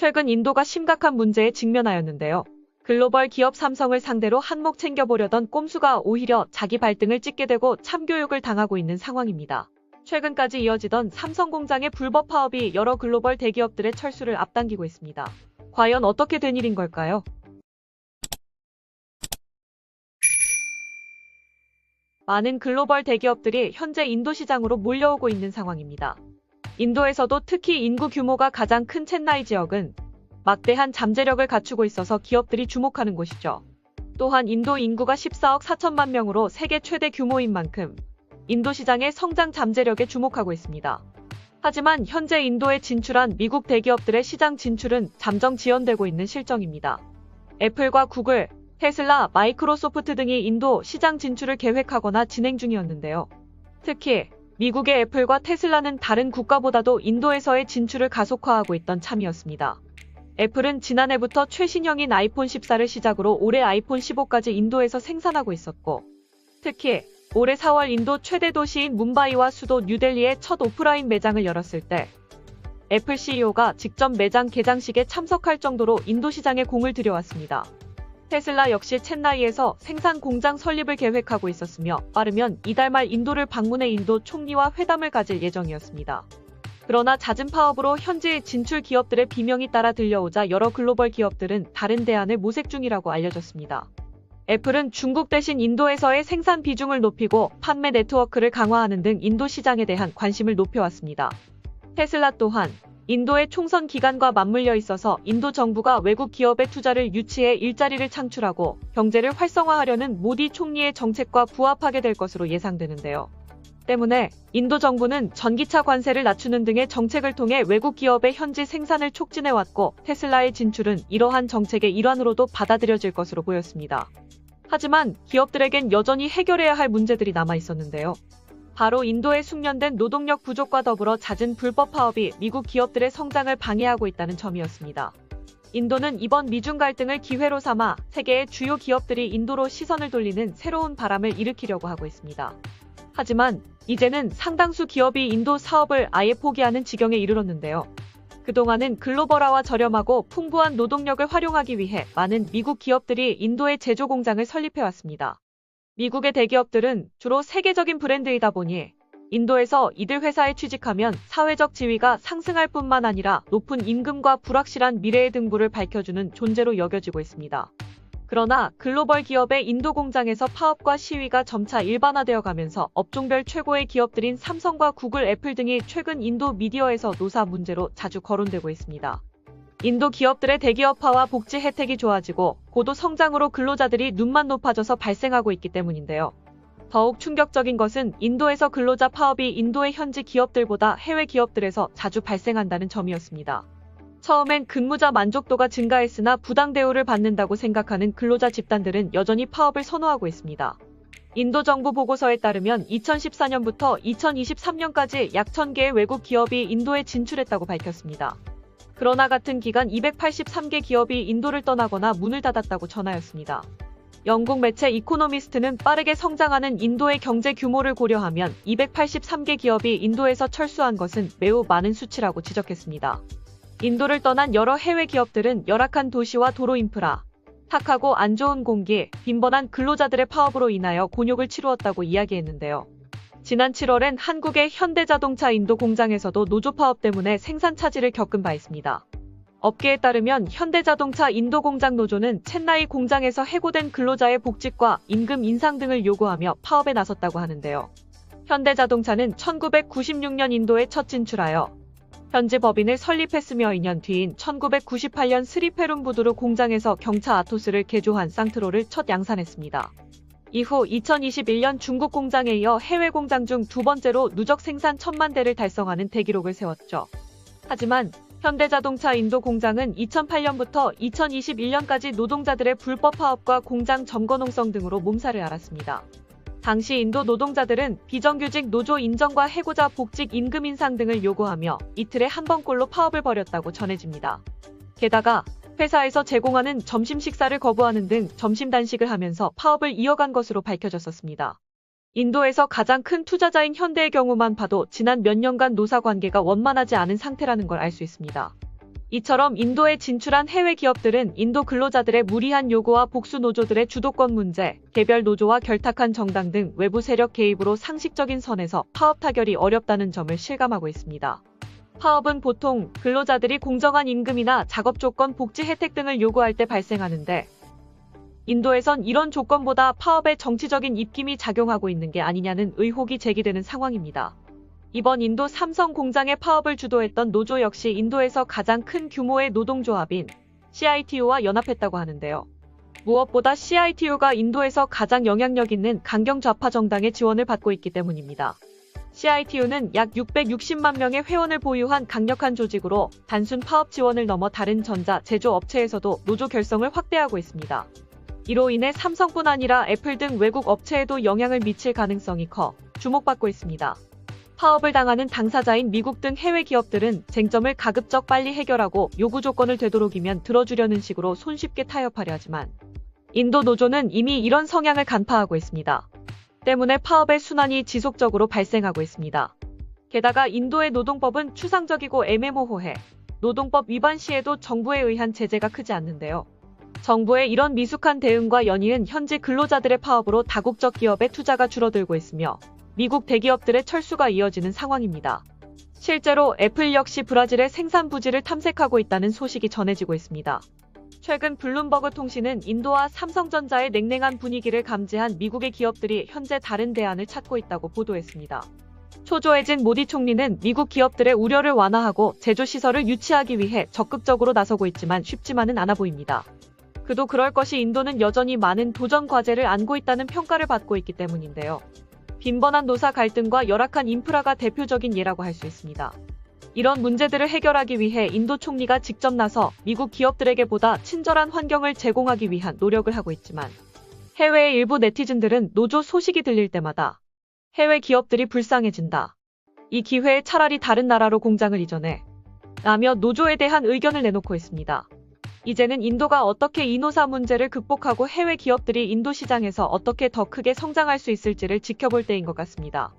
최근 인도가 심각한 문제에 직면하였는데요. 글로벌 기업 삼성을 상대로 한몫 챙겨보려던 꼼수가 오히려 자기 발등을 찍게 되고 참교육을 당하고 있는 상황입니다. 최근까지 이어지던 삼성 공장의 불법 파업이 여러 글로벌 대기업들의 철수를 앞당기고 있습니다. 과연 어떻게 된 일인 걸까요? 많은 글로벌 대기업들이 현재 인도 시장으로 몰려오고 있는 상황입니다. 인도에서도 특히 인구 규모가 가장 큰 첸나이 지역은 막대한 잠재력을 갖추고 있어서 기업들이 주목하는 곳이죠. 또한 인도 인구가 14억 4천만 명으로 세계 최대 규모인 만큼 인도 시장의 성장 잠재력에 주목하고 있습니다. 하지만 현재 인도에 진출한 미국 대기업들의 시장 진출은 잠정 지연되고 있는 실정입니다. 애플과 구글, 테슬라, 마이크로소프트 등이 인도 시장 진출을 계획하거나 진행 중이었는데요. 특히 미국의 애플과 테슬라는 다른 국가보다도 인도에서의 진출을 가속화하고 있던 참이었습니다. 애플은 지난해부터 최신형인 아이폰 14를 시작으로 올해 아이폰 15까지 인도에서 생산하고 있었고, 특히 올해 4월 인도 최대 도시인 뭄바이와 수도 뉴델리에 첫 오프라인 매장을 열었을 때 애플 CEO가 직접 매장 개장식에 참석할 정도로 인도 시장에 공을 들여왔습니다. 테슬라 역시 첸나이에서 생산 공장 설립을 계획하고 있었으며 빠르면 이달 말 인도를 방문해 인도 총리와 회담을 가질 예정이었습니다. 그러나 잦은 파업으로 현지 진출 기업들의 비명이 따라 들려오자 여러 글로벌 기업들은 다른 대안을 모색 중이라고 알려졌습니다. 애플은 중국 대신 인도에서의 생산 비중을 높이고 판매 네트워크를 강화하는 등 인도 시장에 대한 관심을 높여왔습니다. 테슬라 또한 인도의 총선 기간과 맞물려 있어서 인도 정부가 외국 기업의 투자를 유치해 일자리를 창출하고 경제를 활성화하려는 모디 총리의 정책과 부합하게 될 것으로 예상되는데요. 때문에 인도 정부는 전기차 관세를 낮추는 등의 정책을 통해 외국 기업의 현지 생산을 촉진해왔고 테슬라의 진출은 이러한 정책의 일환으로도 받아들여질 것으로 보였습니다. 하지만 기업들에겐 여전히 해결해야 할 문제들이 남아 있었는데요. 바로 인도의 숙련된 노동력 부족과 더불어 잦은 불법 파업이 미국 기업들의 성장을 방해하고 있다는 점이었습니다. 인도는 이번 미중 갈등을 기회로 삼아 세계의 주요 기업들이 인도로 시선을 돌리는 새로운 바람을 일으키려고 하고 있습니다. 하지만 이제는 상당수 기업이 인도 사업을 아예 포기하는 지경에 이르렀는데요. 그동안은 글로벌화와 저렴하고 풍부한 노동력을 활용하기 위해 많은 미국 기업들이 인도에 제조 공장을 설립해왔습니다. 미국의 대기업들은 주로 세계적인 브랜드이다 보니 인도에서 이들 회사에 취직하면 사회적 지위가 상승할 뿐만 아니라 높은 임금과 불확실한 미래의 등부를 밝혀주는 존재로 여겨지고 있습니다. 그러나 글로벌 기업의 인도 공장에서 파업과 시위가 점차 일반화되어 가면서 업종별 최고의 기업들인 삼성과 구글, 애플 등이 최근 인도 미디어에서 노사 문제로 자주 거론되고 있습니다. 인도 기업들의 대기업화와 복지 혜택이 좋아지고 고도 성장으로 근로자들이 눈만 높아져서 발생하고 있기 때문인데요. 더욱 충격적인 것은 인도에서 근로자 파업이 인도의 현지 기업들보다 해외 기업들에서 자주 발생한다는 점이었습니다. 처음엔 근무자 만족도가 증가했으나 부당 대우를 받는다고 생각하는 근로자 집단들은 여전히 파업을 선호하고 있습니다. 인도 정부 보고서에 따르면 2014년부터 2023년까지 약 1000개의 외국 기업이 인도에 진출했다고 밝혔습니다. 그러나 같은 기간 283개 기업이 인도를 떠나거나 문을 닫았다고 전하였습니다. 영국 매체 이코노미스트는 빠르게 성장하는 인도의 경제 규모를 고려하면 283개 기업이 인도에서 철수한 것은 매우 많은 수치라고 지적했습니다. 인도를 떠난 여러 해외 기업들은 열악한 도시와 도로 인프라, 탁하고 안 좋은 공기, 빈번한 근로자들의 파업으로 인하여 곤욕을 치루었다고 이야기했는데요. 지난 7월엔 한국의 현대자동차 인도 공장에서도 노조 파업 때문에 생산 차질을 겪은 바 있습니다. 업계에 따르면 현대자동차 인도 공장 노조는 첸나이 공장에서 해고된 근로자의 복직과 임금 인상 등을 요구하며 파업에 나섰다고 하는데요. 현대자동차는 1996년 인도에 첫 진출하여 현지 법인을 설립했으며 2년 뒤인 1998년 스리페룸 부두르 공장에서 경차 아토스를 개조한 쌍트로를 첫 양산했습니다. 이후 2021년 중국 공장에 이어 해외 공장 중 두 번째로 누적 생산 천만 대를 달성하는 대기록을 세웠죠. 하지만 현대자동차 인도 공장은 2008년부터 2021년까지 노동자들의 불법 파업과 공장 점거농성 등으로 몸살을 앓았습니다. 당시 인도 노동자들은 비정규직 노조 인정과 해고자 복직 임금 인상 등을 요구하며 이틀에 한 번꼴로 파업을 벌였다고 전해집니다. 게다가 회사에서 제공하는 점심 식사를 거부하는 등 점심 단식을 하면서 파업을 이어간 것으로 밝혀졌었습니다. 인도에서 가장 큰 투자자인 현대의 경우만 봐도 지난 몇 년간 노사 관계가 원만하지 않은 상태라는 걸 알 수 있습니다. 이처럼 인도에 진출한 해외 기업들은 인도 근로자들의 무리한 요구와 복수 노조들의 주도권 문제, 개별 노조와 결탁한 정당 등 외부 세력 개입으로 상식적인 선에서 파업 타결이 어렵다는 점을 실감하고 있습니다. 파업은 보통 근로자들이 공정한 임금이나 작업 조건, 복지 혜택 등을 요구할 때 발생하는데 인도에선 이런 조건보다 파업에 정치적인 입김이 작용하고 있는 게 아니냐는 의혹이 제기되는 상황입니다. 이번 인도 삼성 공장의 파업을 주도했던 노조 역시 인도에서 가장 큰 규모의 노동조합인 CITU와 연합했다고 하는데요. 무엇보다 CITU가 인도에서 가장 영향력 있는 강경 좌파 정당의 지원을 받고 있기 때문입니다. CITU는 약 660만 명의 회원을 보유한 강력한 조직으로 단순 파업 지원을 넘어 다른 전자, 제조 업체에서도 노조 결성을 확대하고 있습니다. 이로 인해 삼성뿐 아니라 애플 등 외국 업체에도 영향을 미칠 가능성이 커 주목받고 있습니다. 파업을 당하는 당사자인 미국 등 해외 기업들은 쟁점을 가급적 빨리 해결하고 요구 조건을 되도록이면 들어주려는 식으로 손쉽게 타협하려 하지만 인도 노조는 이미 이런 성향을 간파하고 있습니다. 때문에 파업의 순환이 지속적으로 발생하고 있습니다. 게다가 인도의 노동법은 추상적이고 애매모호해 노동법 위반 시에도 정부에 의한 제재가 크지 않는데요. 정부의 이런 미숙한 대응과 연이은 현지 근로자들의 파업으로 다국적 기업의 투자가 줄어들고 있으며 미국 대기업들의 철수가 이어지는 상황입니다. 실제로 애플 역시 브라질의 생산 부지를 탐색하고 있다는 소식이 전해지고 있습니다. 최근 블룸버그 통신은 인도와 삼성전자의 냉랭한 분위기를 감지한 미국의 기업들이 현재 다른 대안을 찾고 있다고 보도했습니다. 초조해진 모디 총리는 미국 기업들의 우려를 완화하고 제조 시설을 유치하기 위해 적극적으로 나서고 있지만 쉽지만은 않아 보입니다. 그도 그럴 것이 인도는 여전히 많은 도전 과제를 안고 있다는 평가를 받고 있기 때문인데요. 빈번한 노사 갈등과 열악한 인프라가 대표적인 예라고 할 수 있습니다. 이런 문제들을 해결하기 위해 인도 총리가 직접 나서 미국 기업들에게 보다 친절한 환경을 제공하기 위한 노력을 하고 있지만 해외의 일부 네티즌들은 노조 소식이 들릴 때마다 해외 기업들이 불쌍해진다. 이 기회에 차라리 다른 나라로 공장을 이전해 라며 노조에 대한 의견을 내놓고 있습니다. 이제는 인도가 어떻게 이노사 문제를 극복하고 해외 기업들이 인도 시장에서 어떻게 더 크게 성장할 수 있을지를 지켜볼 때인 것 같습니다.